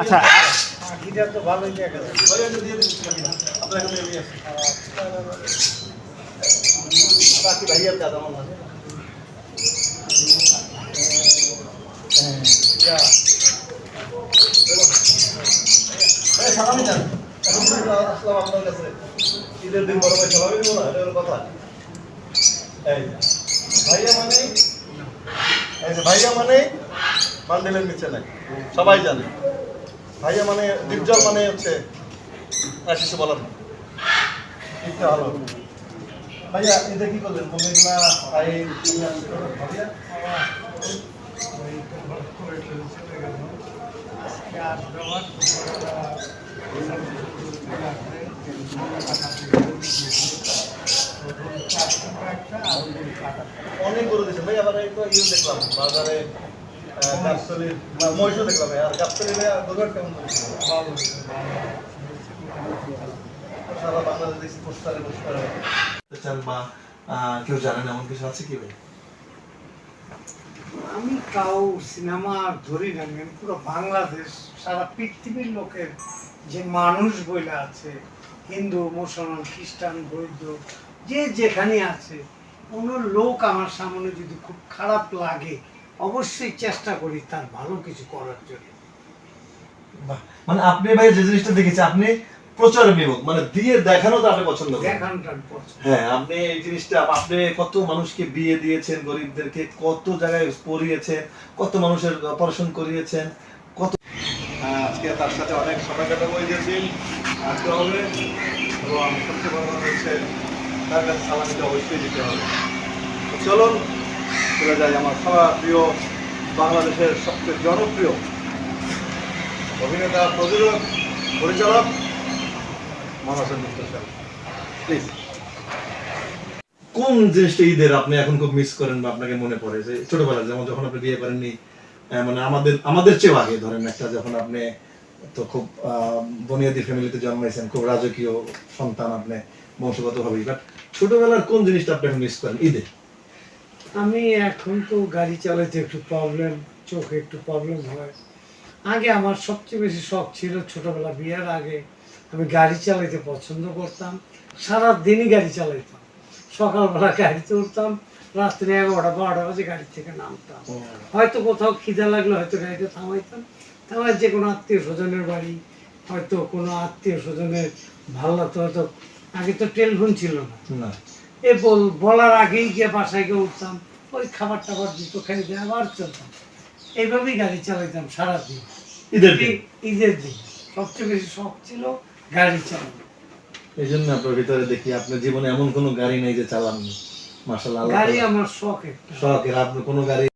আচ্ছা। তো ভালোই দেখা ঈদের দিন বড় ভাই সালামি না কথা এই ভাইয়া মানে ভাইয়া মানে বান্ডেলের নিচে নাই। সবাই জানে। ভাইয়া মানে ডিপজল মানে হচ্ছে আর কিছু বলার একটু ভালো। ভাইয়া এটা কি করলেন? না ভাই অনেক গরু দিয়েছেন ভাই আবার একটু ইয়ে দেখলাম বাজারে কেউ জানেন এমন কিছু আছে কি ভাই আমি কাউ সিনেমা ধরি না পুরো বাংলাদেশ, সারা পৃথিবীর লোকের যে মানুষ বইলে আছে, হিন্দু, মুসলমান, খ্রিস্টান, বৌদ্ধ, যে যেখানে আছে, কোনো লোক আমার সামনে যদি খুব খারাপ লাগে অবশ্যই চেষ্টা করি তার ভালো কিছু করার জন্য। মানে আপনি ভাই যে জিনিসটা দেখেছি আপনি প্রচারে বিমুখ মানে দিয়ে দেখানো তো আপনি পছন্দ করেন। হ্যাঁ আপনি এই জিনিসটা আপনি কত মানুষকে বিয়ে দিয়েছেন গরিবদেরকে কত জায়গায় পড়িয়েছেন কত মানুষের অপারেশন করিয়েছেন কত হ্যাঁ, আজকে তার সাথে অনেক সময় কাটাবো এই যে দিন। আসতে হবে। এবং সবচেয়ে বড় কথা হচ্ছে তার কাছে সালামিটা অবশ্যই দিতে হবে। চলুন চলে যাই আমার সবার প্রিয় বাংলাদেশের সবচেয়ে জনপ্রিয় অভিনেতা, প্রযোজক, পরিচালক মহাসন মিত্র প্লিজ কোন জিনিসটা ঈদের আপনি এখন খুব মিস করেন বা আপনাকে মনে পড়ে? যে ছোটবেলায় যেমন যখন আপনি বিয়ে করেননি মানে আমাদের আমাদের চেয়েও আগে ধরেন একটা যখন আপনি তো খুব বুনিয়াদি ফ্যামিলিতে জন্মাইছেন, খুব রাজকীয় সন্তান আপনি বংশগত ভাবেই বাট ছোটবেলার কোন জিনিসটা আপনি মিস করেন ঈদে? আমি এখন তো গাড়ি চালাতে একটু প্রবলেম চোখে একটু প্রবলেম হয়। আগে আমার সবচেয়ে বেশি শখ ছিল ছোটবেলা বিয়ের আগে আমি গাড়ি চালাইতে পছন্দ করতাম সারা দিনই গাড়ি চালাইতাম। সকালবেলা গাড়িতে উঠতাম রাত্রে এগারোটা বারোটা বাজে গাড়ি থেকে নামতাম। হয়তো কোথাও খিদা লাগলে হয়তো গাড়িতে থামাইতাম থামাই যে কোনো আত্মীয় স্বজনের বাড়ি হয়তো কোনো আত্মীয় স্বজনের ভালো লাগতো হয়তো আগে তো টেলিফোন ছিল না। এ বল বলার আগেই গিয়ে বাসায় গিয়ে উঠতাম ওই খাবার টাবার দিত খেয়ে দিয়ে আবার চলতাম। এইভাবেই গাড়ি চালাইতাম সারাদিন। ঈদের দিন? ঈদের দিন। সবচেয়ে বেশি শখ ছিল গাড়ি চালানো। এই জন্য আপনার ভিতরে দেখি আপনার জীবনে এমন কোনো গাড়ি নেই যে চালাননি। মার্শাল গাড়ি আমার শখ শখের আপনি কোনো গাড়ি